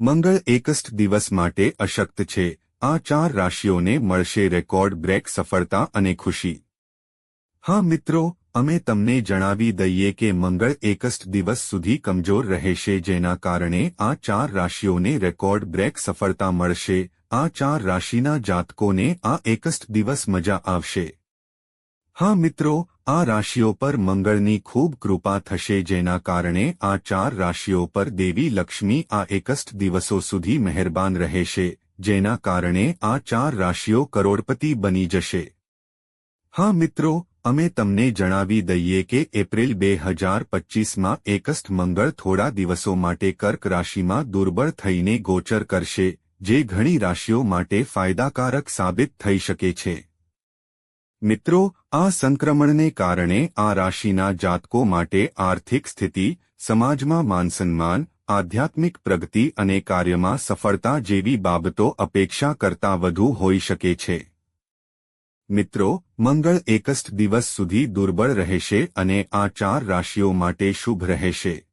મંગળ એકસ્ટ દિવસ માટે અશક્ત છે. આ ચાર રાશિઓને મળશે રેકોર્ડ, બ્રેક, સફળતા અને ખુશી. હા મિત્રો, અમે તમને જણાવી દઈએ કે મંગળ એકસ્ટ દિવસ સુધી કમજોર રહેશે, જેના કારણે આ ચાર રાશિઓને રેકોર્ડ, બ્રેક, સફળતા મળશે. આ ચાર રાશિના જાતકોને આ એકસ્ટ દિવસ મજા આવશે. હા મિત્રો આ રાશિઓ પર મંગળની ખૂબ કૃપા થશે જેના કારણે આ ચાર રાશિઓ પર દેવી લક્ષ્મી આ એકસ્ટ દિવસો સુધી મહેરબાન રહેશે, જેના કારણે આ ચાર રાશિઓ કરોડપતિ બની જશે. હા મિત્રો, અમે તમને જણાવી દઈએ કે એપ્રિલ બે હજાર પચ્ચીસમાં એકસ્ટ મંગળ થોડા દિવસો માટે કર્ક રાશિમાં દુર્બળ થઈને ગોચર કરશે, જે ઘણી રાશિઓ માટે ફાયદાકારક સાબિત થઈ શકે છે. મિત્રો, આ સંક્રમણને કારણે આ રાશિના જાતકો માટે આર્થિક સ્થિતિ, સમાજમાં માનસન્માન, આધ્યાત્મિક પ્રગતિ અને કાર્યમાં સફળતા જેવી બાબતો અપેક્ષા કરતા વધુ હોઈ શકે છે. મિત્રો, મંગળ એકસ્ટ દિવસ સુધી દુર્બળ રહેશે અને આ ચાર રાશિઓ માટે શુભ રહેશે.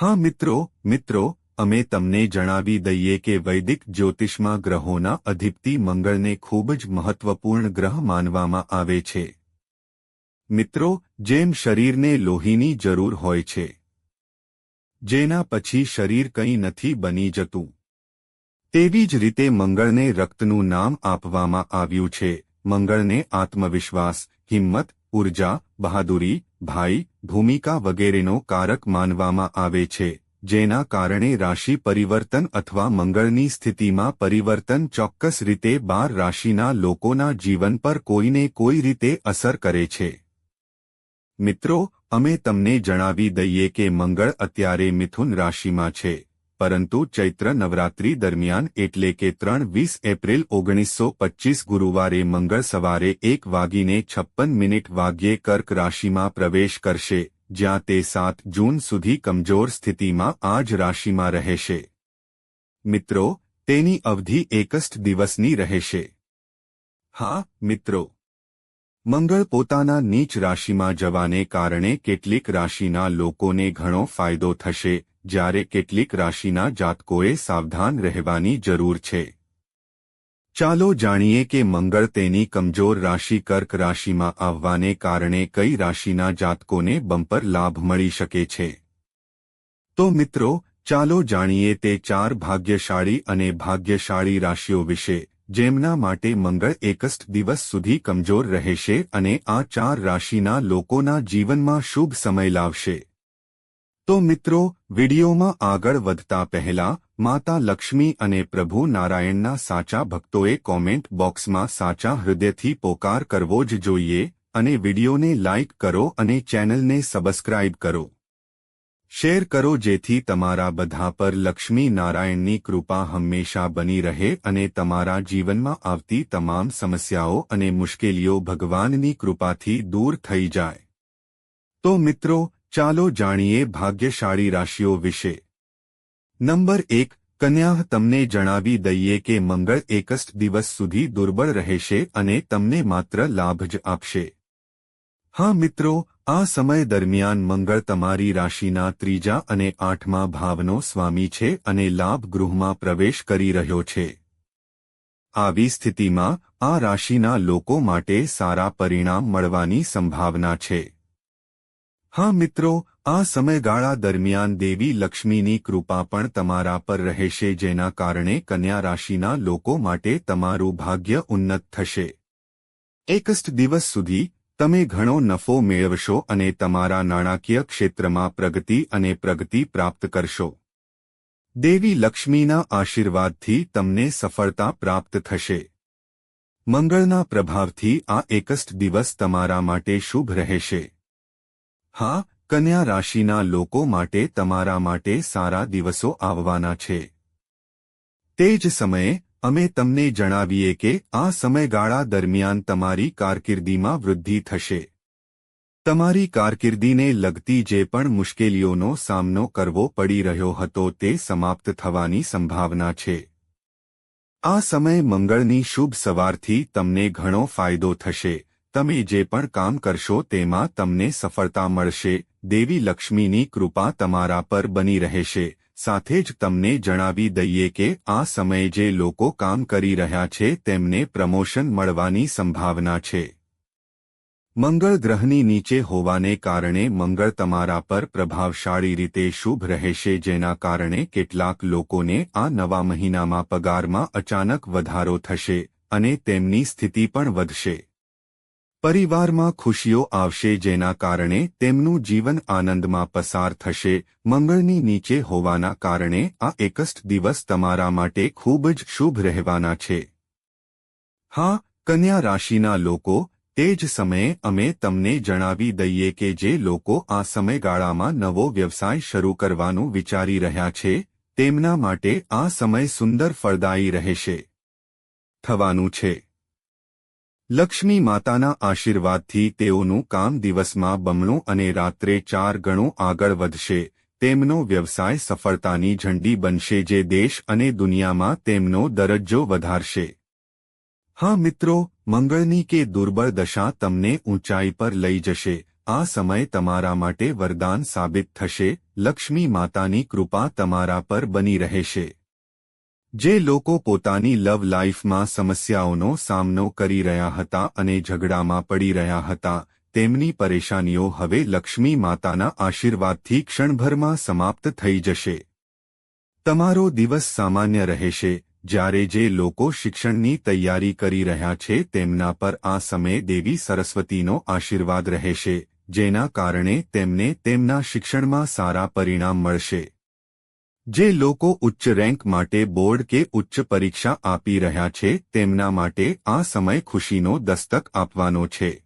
હા મિત્રો મિત્રો અમે તમને જણાવી દઈએ કે વૈદિક જ્યોતિષમાં ગ્રહોના અધિપતિ મંગળને ખૂબ જ મહત્વપૂર્ણ ગ્રહ માનવામાં આવે છે. મિત્રો, જેમ શરીરને લોહીની જરૂર હોય છે, જેના પછી શરીર કંઈ નથી બની જતું, તેવી જ રીતે મંગળને રક્તનું નામ આપવામાં આવ્યું છે. મંગળને આત્મવિશ્વાસ, હિંમત, ઊર્જા, બહાદુરી ભાઈ ભૂમિકા વગેરેનો કારક માનવામાં આવે છે. જેના કારણે રાશિ પરિવર્તન અથવા મંગળની સ્થિતિમાં પરિવર્તન ચોક્કસ રીતે બાર રાશિના લોકોના જીવન પર કોઈને કોઈ રીતે અસર કરે છે. મિત્રો, અમે તમને જણાવી દઈએ કે મંગળ અત્યારે મિથુન રાશિમાં છે, પરંતુ ચૈત્ર નવરાત્રી દરમિયાન એટલે કે ત્રણ વીસ એપ્રિલ ઓગણીસો પચ્ચીસ ગુરુવારે મંગળ સવારે એક વાગીને છપ્પન મિનિટ વાગ્યે કર્ક રાશિમાં પ્રવેશ કરશે. જ્યાં તે સાત જૂન સુધી કમજોર સ્થિતિમાં આ જ રાશિમાં રહેશે. મિત્રો, તેની અવધિ એકસ્ટ દિવસની રહેશે. હા, મિત્રો. મંગળ પોતાના નીચ રાશિમાં જવાને કારણે કેટલીક રાશિના લોકોને ઘણો ફાયદો થશે, જ્યારે કેટલીક રાશિના જાતકોએ સાવધાન રહેવાની જરૂર છે. ચાલો જાણીએ કે મંગળ તેની કમજોર રાશિ કર્ક રાશિમાં આવવાને કારણે કઈ રાશિના જાતકોને બમ્પર લાભ મળી શકે છે? તો મિત્રો, ચાલો જાણીએ તે ચાર ભાગ્યશાળી અને ભાગ્યશાળી રાશિઓ વિશે, જેમના માટે મંગળ એકસ્ટ દિવસ સુધી કમજોર રહેશે અને આ ચાર રાશિના લોકોના જીવનમાં શુભ સમય લાવશે. તો મિત્રો, વિડીયોમાં આગળ વધતા પહેલા માતા લક્ષ્મી અને પ્રભુ નારાયણના સાચા ભક્તોએ કોમેન્ટ બોક્સમાં સાચા હૃદયથી પોકાર કરવો જ જોઈએ અને વિડીયોને લાઇક કરો અને ચેનલને સબસ્ક્રાઇબ કરો. શેર કરો જેથી તમારા બધા પર લક્ષ્મી નારાયણની કૃપા હંમેશા બની રહે અને તમારા જીવનમાં આવતી તમામ સમસ્યાઓ અને મુશ્કેલીઓ ભગવાનની કૃપાથી દૂર થઈ જાય. તો મિત્રો, ચાલો જાણીએ ભાગ્યશાળી રાશિઓ વિશે. નંબર એક, કન્યા તમને જણાવી દઈએ કે મંગળ એકસ્ટ દિવસ સુધી દુર્બળ રહેશે અને તમને માત્ર લાભ જ આપશે. હા મિત્રો, આ સમય દરમિયાન મંગળ તમારી રાશિના ત્રીજા અને આઠમા ભાવનો સ્વામી છે અને લાભ ગૃહમાં પ્રવેશ કરી રહ્યો છે. આવી સ્થિતિમાં આ રાશિના લોકો માટે સારા પરિણામ મળવાની સંભાવના છે. હા મિત્રો, આ સમયગાળા દરમિયાન દેવી લક્ષ્મીની કૃપા પણ તમારા પર રહેશે જેના કારણે કન્યા રાશિના લોકો માટે તમારું ભાગ્ય ઉન્નત થશે. એકસ્ટ દિવસ સુધી તમે ઘણો નફો મેળવશો અને તમારા નાણાકીય ક્ષેત્રમાં પ્રગતિ અને પ્રગતિ પ્રાપ્ત કરશો. દેવી લક્ષ્મીના આશીર્વાદથી તમને સફળતા પ્રાપ્ત થશે. મંગળના પ્રભાવથી આ એકસ્ટ દિવસ તમારા માટે શુભ રહેશે. હા, કન્યા રાશિના લોકો માટે તમારા માટે સારા દિવસો આવવાના છે. તે જ સમયે, અમે તમને જણાવીએ કે આ સમયગાળા દરમિયાન તમારી કારકિર્દીમાં વૃદ્ધિ થશે. તમારી કારકિર્દીને લગતી જે પણ મુશ્કેલીઓનો સામનો કરવો પડી રહ્યો હતો તે સમાપ્ત થવાની સંભાવના છે. આ સમય મંગળની શુભ સવારથી તમને ઘણો ફાયદો થશે. તમે જે પણ કામ કરશો તેમાં તમને સફળતા મળશે. દેવી લક્ષ્મીની કૃપા તમારા પર બની રહેશે. સાથે જ તમને જણાવી દઈએ કે આ સમયે જે લોકો કામ કરી રહ્યા છે તેમને પ્રમોશન મળવાની સંભાવના છે. મંગળ ગ્રહની નીચે હોવાને કારણે મંગળ તમારા પર પ્રભાવશાળી રીતે શુભ રહેશે જેના કારણે કેટલાક લોકોને આ નવા મહિનામાં પગારમાં અચાનક વધારો થશે અને તેમની સ્થિતિ પણ વધશે. પરિવારમાં ખુશીઓ આવશે જેના કારણે તેમનું જીવન આનંદમાં પસાર થશે. મંગળની નીચે હોવાના કારણે આ એકસ્ટ દિવસ તમારા માટે ખૂબ જ શુભ રહેવાના છે. હા, કન્યા રાશિના લોકો, તે જ સમયે અમે તમને જણાવી દઈએ કે જે લોકો આ સમયગાળામાં નવો વ્યવસાય શરૂ કરવાનું વિચારી રહ્યા છે, તેમના માટે આ સમય સુંદર ફળદાયી રહેશે. થવાનું છે. લક્ષ્મી માતાના આશીર્વાદથી તેઓનું કામ દિવસમાં બમણું અને રાત્રે ચાર ગણું આગળ વધશે. તેમનો વ્યવસાય સફળતાની ઝંડી બનશે જે દેશ અને દુનિયામાં તેમનો દરજ્જો વધારશે. હા મિત્રો, મંગળની કે દુર્બળ દશા તમને ઊંચાઈ પર લઈ જશે. આ સમય તમારા માટે વરદાન સાબિત થશે. લક્ષ્મી માતાની કૃપા તમારા પર બની રહેશે. જે લોકો પોતાની લવ લાઈફમાં સમસ્યાઓનો સામનો કરી રહ્યા હતા અને ઝઘડામાં પડી રહ્યા હતા, તેમની પરેશાનીઓ હવે લક્ષ્મી માતાના આશીર્વાદથી ક્ષણભરમાં સમાપ્ત થઈ જશે. તમારો દિવસ સામાન્ય રહેશે, જ્યારે જે લોકો શિક્ષણની તૈયારી કરી રહ્યા છે તેમના પર આ સમયે દેવી સરસ્વતીનો આશીર્વાદ રહેશે, જેના કારણે તેમને તેમના શિક્ષણમાં સારા પરિણામ મળશે. જે લોકો ઉચ્ચ રેન્ક માટે બોર્ડ કે ઉચ્ચ પરીક્ષા આપી રહ્યા છે, તેમના માટે આ સમય ખુશીનો દસ્તક આપવાનો છે.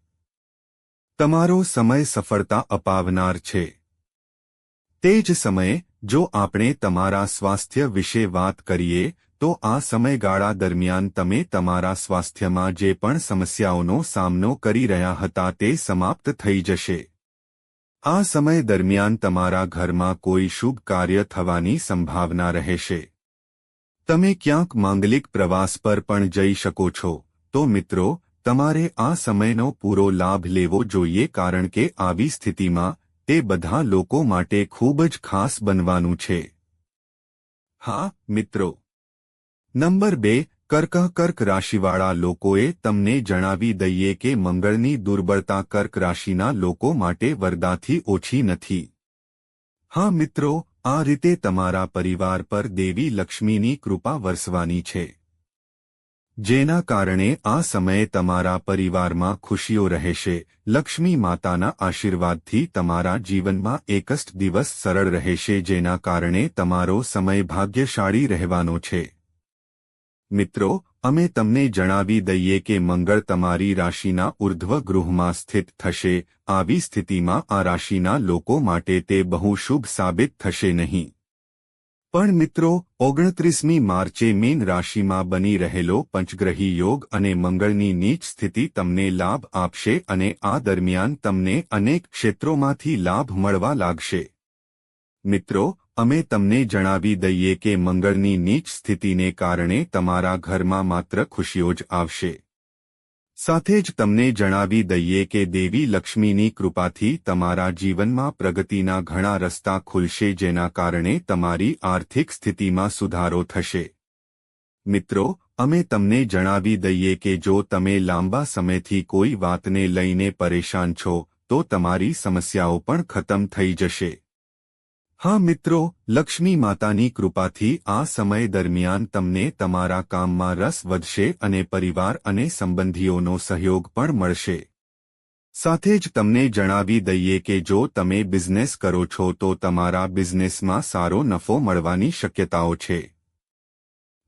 તમારો સમય સફળતા અપાવનાર છે. તે જ સમયે, જો આપણે તમારા સ્વાસ્થ્ય વિશે વાત કરીએ, તો આ સમયગાળા દરમિયાન તમે તમારા સ્વાસ્થ્યમાં જે પણ સમસ્યાઓનો સામનો કરી રહ્યા હતા તે સમાપ્ત થઈ જશે. આ સમય દરમિયાન તમારા ઘરમાં કોઈ શુભ કાર્ય થવાની સંભાવના રહેશે. તમે ક્યાંક માંગલિક પ્રવાસ પર પણ જઈ શકો છો. તો મિત્રો, તમારે આ સમયનો પૂરો લાભ લેવો જોઈએ કારણ કે આવી સ્થિતિમાં તે બધા લોકો માટે ખૂબ જ ખાસ બનવાનું છે. હા, મિત્રો. નંબર બે કર્ક કર્ક રાશિવાળા લોકોએ તમને જણાવી દઈએ કે મંગળની દુર્બળતા કર્ક રાશિના લોકો માટે વરદાથી ઓછી નથી. હા મિત્રો, આ રીતે તમારા પરિવાર પર દેવી લક્ષ્મીની કૃપા વરસવાની છે. જેના કારણે આ સમયે તમારા પરિવારમાં ખુશીઓ રહેશે. લક્ષ્મી માતાના આશીર્વાદથી તમારા જીવનમાં એકસ્ટ દિવસ સરળ રહેશે જેના કારણે તમારો સમય ભાગ્યશાળી રહેવાનો છે. મિત્રો, અમે તમને જણાવી દઈએ કે મંગળ તમારી રાશિના ઉર્ધ્વ ગૃહમાં સ્થિત થશે. આવી સ્થિતિમાં આ રાશિના લોકો માટે તે બહુ શુભ સાબિત થશે નહીં. પણ મિત્રો, ઓગણત્રીસમી માર્ચે મીન રાશિમાં બની રહેલો પંચગ્રહી યોગ અને મંગળની નીચ સ્થિતિ તમને લાભ આપશે અને આ દરમિયાન તમને અનેક ક્ષેત્રોમાંથી લાભ મળવા લાગશે. મિત્રો, અમે તમને જણાવી દઈએ કે મંગળની નીચ સ્થિતિને કારણે તમારા ઘરમાં માત્ર ખુશીઓ જ આવશે. સાથે જ તમને જણાવી દઈએ કે દેવી લક્ષ્મીની કૃપાથી તમારા જીવનમાં પ્રગતિના ઘણા રસ્તા ખુલશે જેના કારણે તમારી આર્થિક સ્થિતિમાં સુધારો થશે. મિત્રો, અમે તમને જણાવી દઈએ કે જો તમે લાંબા સમયથી કોઈ વાતને લઈને પરેશાન છો, તો તમારી સમસ્યાઓ પણ ખતમ થઈ જશે. હા મિત્રો, લક્ષ્મી માતાની કૃપાથી આ સમય દરમિયાન તમને તમારા કામમાં રસ વધશે અને પરિવાર અને સંબંધીઓનો સહયોગ પણ મળશે. સાથે જ તમને જણાવી દઈએ કે જો તમે બિઝનેસ કરો છો તો તમારા બિઝનેસમાં સારો નફો મળવાની શક્યતાઓ છે.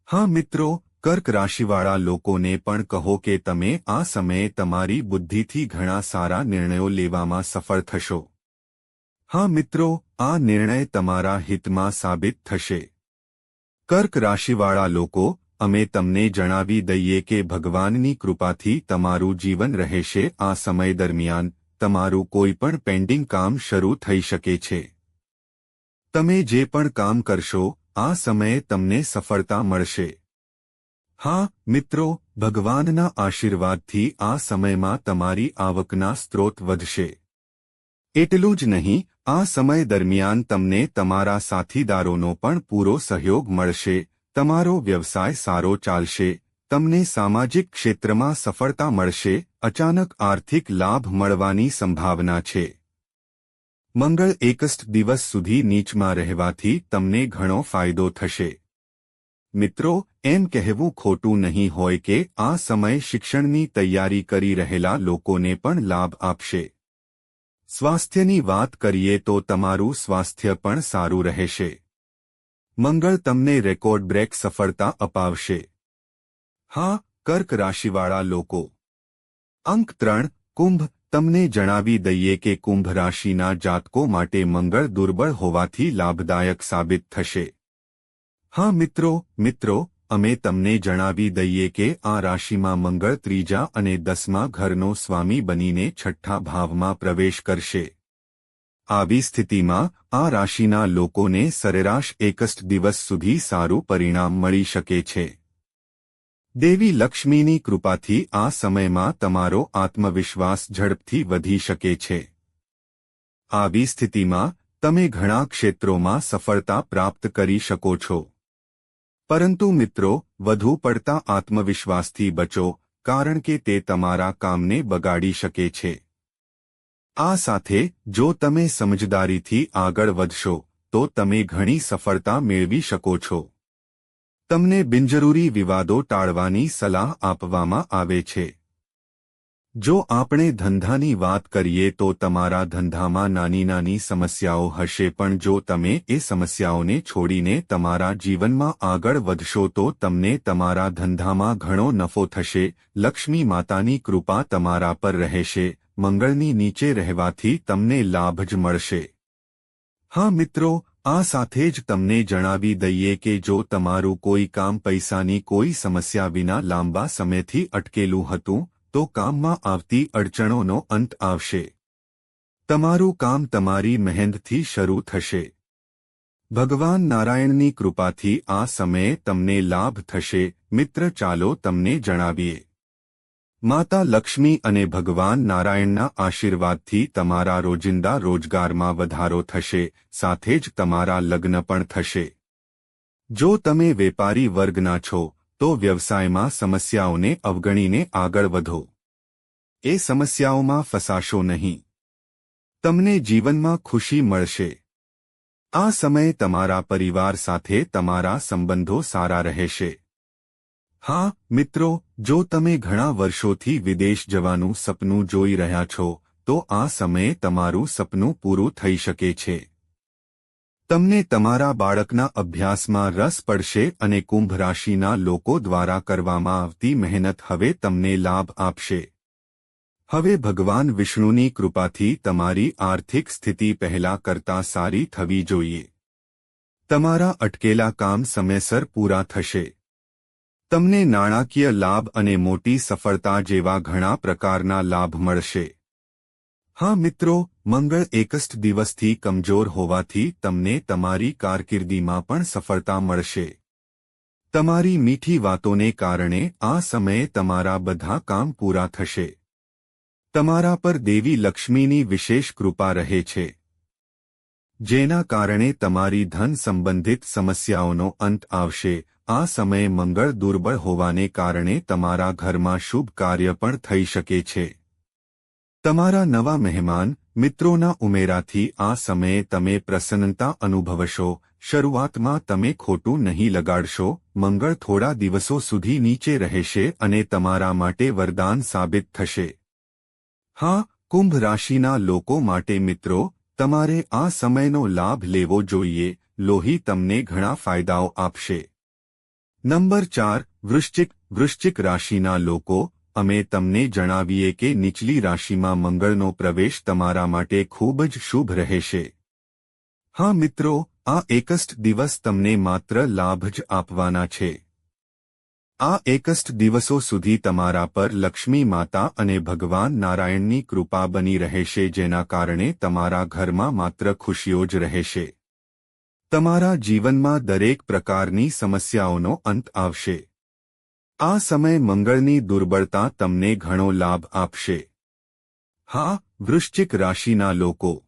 હા મિત્રો, કર્ક રાશિવાળા લોકોને પણ કહો કે તમે આ સમયે તમારી બુદ્ધિથી ઘણા સારા નિર્ણયો લેવામાં સફળ થશો. હા મિત્રો, આ નિર્ણય તમારા હિતમાં સાબિત થશે. કર્ક રાશિવાળા લોકો, અમે તમને જણાવી દઈએ કે ભગવાનની કૃપાથી તમારું જીવન રહેશે. આ સમય દરમિયાન તમારું કોઈ પણ પેન્ડિંગ કામ શરૂ થઈ શકે છે. તમે જે પણ કામ કરશો, આ સમયે તમને સફળતા મળશે. હા, મિત્રો, ભગવાનના આશીર્વાદથી આ સમયમાં તમારી આવકના સ્ત્રોત વધશે. એટલું જ નહીં આ સમય દરમિયાન તમને તમારા સાથીદારોનો પણ પૂરો સહયોગ મળશે, તમારો વ્યવસાય સારો ચાલશે, તમને સામાજિક ક્ષેત્રમાં સફળતા મળશે, અચાનક આર્થિક લાભ મળવાની સંભાવના છે. મંગળ એકસ્ટ દિવસ સુધી નીચમાં રહેવાથી તમને ઘણો ફાયદો થશે. મિત્રો, એમ કહેવું ખોટું નહીં હોય કે આ સમય શિક્ષણની તૈયારી કરી રહેલા લોકોને પણ લાભ આપશે. સ્વાસ્થ્યની વાત કરીએ તો તમારું સ્વાસ્થ્ય પણ સારું રહેશે. મંગળ તમને રેકોર્ડ બ્રેક સફળતા અપાવશે. હા, કર્ક રાશિવાળા લોકો. અંક ત્રણ, કુંભ, તમને જણાવી દઈએ કે કુંભ રાશિના જાતકો માટે મંગળ દુર્બળ હોવાથી લાભદાયક સાબિત થશે. હા મિત્રો મિત્રો અમે તમને જણાવી દઈએ કે આ રાશિમાં મંગળ ત્રીજા અને દસમા ઘરનો સ્વામી બનીને છઠ્ઠા ભાવમાં પ્રવેશ કરશે. આવી સ્થિતિમાં આ રાશિના લોકોને સરેરાશ એકસ્ટ દિવસ સુધી સારું પરિણામ મળી શકે છે. દેવી લક્ષ્મીની કૃપાથી આ સમયમાં તમારો આત્મવિશ્વાસ ઝડપથી વધી શકે છે. આવી સ્થિતિમાં તમે ઘણા ક્ષેત્રોમાં સફળતા પ્રાપ્ત કરી શકો છો. પરંતુ મિત્રો, વધુ પડતા આત્મવિશ્વાસથી બચો, કારણ કે તે તમારા કામને બગાડી શકે છે. આ સાથે, જો તમે સમજદારીથી આગળ વધશો, તો તમે ઘણી સફળતા મેળવી શકો છો. તમને બિનજરૂરી વિવાદો ટાળવાની સલાહ આપવામાં આવે છે. જો આપણે ધંધાની વાત કરીએ તો તમારા ધંધામાં નાની નાની સમસ્યાઓ હશે પણ જો તમે એ સમસ્યાઓને છોડીને તમારા જીવનમાં આગળ વધશો તો તમને તમારા ધંધામાં ઘણો નફો થશે. લક્ષ્મી માતાની કૃપા તમારા પર રહેશે, મંગળની નીચે રહેવાથી તમને લાભ જ મળશે. હા મિત્રો, આ સાથે જ તમને જણાવી દઈએ કે જો તમારું કોઈ કામ પૈસાની કોઈ સમસ્યા વિના લાંબા સમયથી અટકેલું હતું તો કામમાં આવતી અડચણોનો અંત આવશે. તમારું કામ તમારી મહેનતથી શરૂ થશે. ભગવાન નારાયણની કૃપાથી આ સમયે તમને લાભ થશે. મિત્ર, ચાલો તમને જણાવીએ. માતા લક્ષ્મી અને ભગવાન નારાયણના આશીર્વાદથી તમારા રોજિંદા રોજગારમાં વધારો થશે, સાથે જ તમારા લગ્ન પણ થશે. જો તમે વેપારી વર્ગના છો તો વ્યવસાયમાં સમસ્યાઓને અવગણીને આગળ વધો. એ સમસ્યાઓમાં ફસાશો નહીં. તમને જીવનમાં ખુશી મળશે. આ સમયે તમારા પરિવાર સાથે તમારા સંબંધો સારા રહેશે. હા, મિત્રો, જો તમે ઘણા વર્ષોથી વિદેશ જવાનું સપનું જોઈ રહ્યા છો, તો આ સમયે તમારું સપનું પૂરું થઈ શકે છે. તમને તમારા બાળકના અભ્યાસમાં રસ પડશે અને કુંભ રાશિના લોકો દ્વારા કરવામાં આવતી મહેનત હવે તમને લાભ આપશે. હવે ભગવાન વિષ્ણુની કૃપાથી તમારી આર્થિક સ્થિતિ પહેલા કરતાં સારી થવી જોઈએ. તમારા અટકેલા કામ સમયસર પૂરા થશે. તમને નાણાકીય લાભ અને મોટી સફળતા જેવા ઘણા પ્રકારના લાભ મળશે. હા મિત્રો, મંગળ એકસ્ટ દિવસથી કમજોર હોવાથી તમને તમારી કારકિર્દીમાં પણ સફળતા મળશે. તમારી મીઠી વાતોને કારણે આ સમયે તમારા બધા કામ પૂરા થશે. તમારા પર દેવી લક્ષ્મીની વિશેષ કૃપા રહે છે. જેના કારણે તમારી ધન સંબંધિત સમસ્યાઓનો અંત આવશે. આ સમયે મંગળ દુર્બળ હોવાને કારણે તમારા ઘરમાં શુભ કાર્ય પણ થઈ શકે છે. તમારા નવા મહેમાન મિત્રોના ઉમેરાથી આ સમયે તમે પ્રસન્નતા અનુભવશો, શરૂઆતમાં તમે ખોટું નહીં લગાડશો, મંગળ થોડા દિવસો સુધી નીચે રહેશે અને તમારા માટે વરદાન સાબિત થશે. હા, કુંભ રાશિના લોકો માટે મિત્રો, તમારે આ સમયનો લાભ લેવો જોઈએ, લોહી તમને ઘણા ફાયદાઓ આપશે. નંબર ચાર, વૃશ્ચિક વૃશ્ચિક રાશિના લોકો અમે તમને જણાવીએ કે નીચલી રાશિમાં મંગળનો પ્રવેશ તમારા માટે ખૂબ જ શુભ રહેશે. હા મિત્રો, આ એકસ્ટ દિવસ તમને માત્ર લાભ જ આપવાના છે. આ એકસ્ટ દિવસો સુધી તમારા પર લક્ષ્મી માતા અને ભગવાન નારાયણની કૃપા બની રહેશે જેના કારણે તમારા ઘરમાં માત્ર ખુશીઓ જ રહેશે. તમારા જીવનમાં દરેક પ્રકારની સમસ્યાઓનો અંત આવશે. આ સમય મંગળની દુર્બળતા તમને ઘણો લાભ આપશે. હા, વૃશ્ચિક રાશિના લોકો.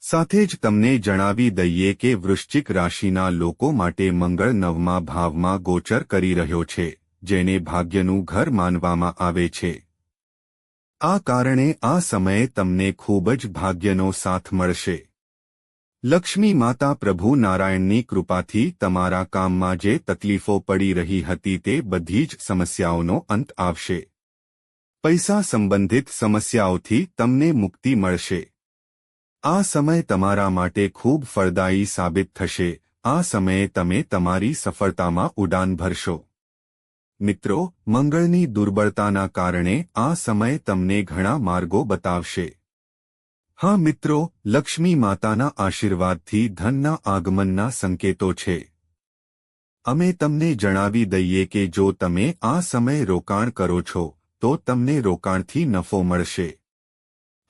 સાથે જ તમને જણાવી દઈએ કે વૃશ્ચિક રાશિના લોકો માટે મંગળ નવમા ભાવમાં ગોચર કરી રહ્યો છે, જેને ભાગ્યનું ઘર માનવામાં આવે છે. આ કારણે આ સમયે તમને ખૂબ જ ભાગ્યનો સાથ મળશે. લક્ષ્મી માતા પ્રભુ નારાયણની કૃપાથી તમારા કામમાં જે તકલીફો પડી રહી હતી તે બધી જ સમસ્યાઓનો અંત આવશે. પૈસા સંબંધિત સમસ્યાઓથી તમને મુક્તિ મળશે. આ સમય તમારા માટે ખૂબ ફળદાયી સાબિત થશે. આ સમયે તમે તમારી સફળતામાં ઉડાન ભરશો. મિત્રો, મંગળની દુર્બળતાના કારણે આ સમય તમને ઘણા માર્ગો બતાવશે. હા મિત્રો, લક્ષ્મી માતાના આશીર્વાદથી ધનના આગમનના સંકેતો છે. અમે તમને જણાવી દઈએ કે જો તમે આ સમય રોકાણ કરો છો, તો તમને રોકાણથી નફો મળશે.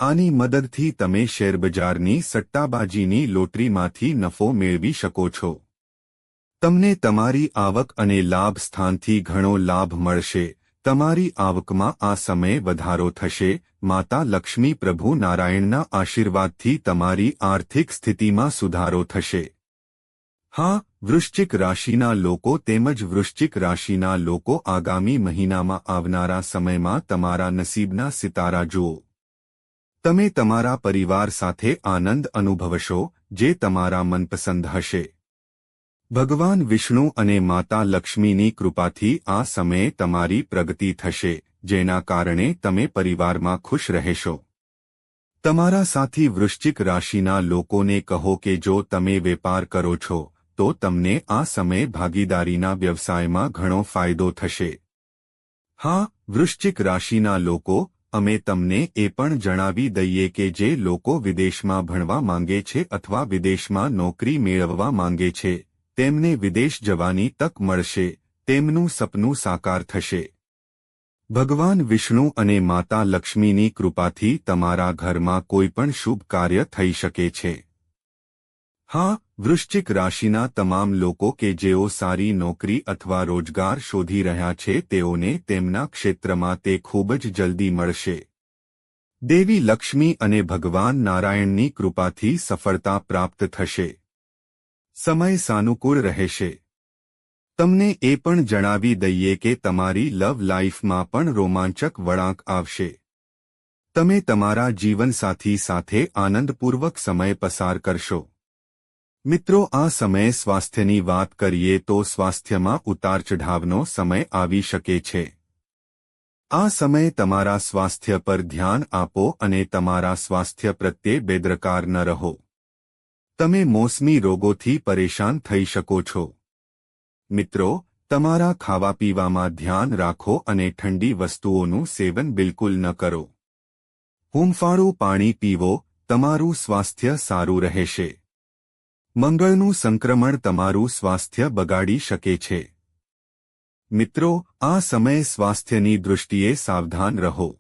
આની મદદથી તમે શેરબજારની સટ્ટાબાજીની લોટરીમાંથી નફો મેળવી શકો છો. તમને તમારી આવક અને લાભ સ્થાનથી ઘણો લાભ મળશે. તમારી આવકમાં આ સમયે વધારો થશે, માતા લક્ષ્મી પ્રભુ નારાયણના આશીર્વાદથી તમારી આર્થિક સ્થિતિમાં સુધારો થશે. હા, વૃશ્ચિક રાશિના લોકો તેમજ વૃશ્ચિક રાશિના લોકો આગામી મહિનામાં આવનારા સમયમાં તમારા નસીબના સિતારા જુઓ. તમે તમારા પરિવાર સાથે આનંદ અનુભવશો, જે તમારા મનપસંદ હશે. ભગવાન વિષ્ણુ અને માતા લક્ષ્મીની કૃપાથી આ સમયે તમારી પ્રગતિ થશે, જેના કારણે તમે પરિવારમાં ખુશ રહેશો. તમારા સાથી વૃશ્ચિક રાશિના લોકોને કહો કે જો તમે વેપાર કરો છો, તો તમને આ સમયે ભાગીદારીના વ્યવસાયમાં ઘણો ફાયદો થશે. હા, વૃશ્ચિક રાશિના લોકો, અમે તમને એ પણ જણાવી દઈએ કે જે લોકો વિદેશમાં ભણવા માંગે છે અથવા વિદેશમાં નોકરી મેળવવા માંગે છે તેમને વિદેશ જવાની તક મળશે, તેમનું સપનું સાકાર થશે. ભગવાન વિષ્ણુ અને માતા લક્ષ્મીની કૃપાથી તમારા ઘરમાં કોઈપણ શુભ કાર્ય થઈ શકે છે. હા, વૃશ્ચિક રાશિના તમામ લોકો કે જેઓ સારી નોકરી અથવા રોજગાર શોધી રહ્યા છે, તેઓને તેમના ક્ષેત્રમાં તે ખૂબ જ જલ્દી મળશે. દેવી લક્ષ્મી અને ભગવાન નારાયણની કૃપાથી સફળતા પ્રાપ્ત થશે. સમય સાનુકૂળ રહેશે. તમને એ પણ જણાવી દઈએ કે તમારી લવ લાઇફમાં પણ રોમાંચક વળાંક આવશે. તમે તમારા જીવનસાથી સાથે આનંદપૂર્વક સમય પસાર કરશો. મિત્રો, આ સમયે સ્વાસ્થ્યની વાત કરીએ તો સ્વાસ્થ્યમાં ઉતાર ચઢાવનો સમય આવી શકે છે. આ સમયે તમારા સ્વાસ્થ્ય પર ધ્યાન આપો અને તમારા સ્વાસ્થ્ય પ્રત્યે બેદરકાર ન રહો. તમે મોસમી રોગોથી પરેશાન થઈ શકો છો. મિત્રો, તમારા ખાવા પીવામાં ધ્યાન રાખો અને ઠંડી વસ્તુઓનું સેવન બિલકુલ ન કરો. હૂંફાળું પાણી પીવો, તમારું સ્વાસ્થ્ય સારું રહેશે. મંગળનું સંક્રમણ તમારું સ્વાસ્થ્ય બગાડી શકે છે. મિત્રો, આ સમયે સ્વાસ્થ્યની દૃષ્ટિએ સાવધાન રહો.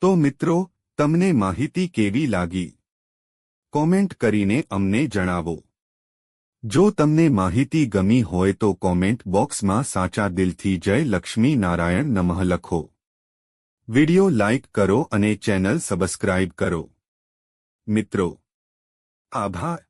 તો મિત્રો, તમને માહિતી કેવી લાગી? કોમેન્ટ કરીને અમને જણાવો. જો તમને માહિતી ગમી હોય તો કોમેન્ટ બોક્સમાં સાચા દિલથી જય લક્ષ્મી નારાયણ નમઃ લખો. વિડિયો લાઇક કરો અને ચેનલ સબસ્ક્રાઇબ કરો. મિત્રો, આભાર.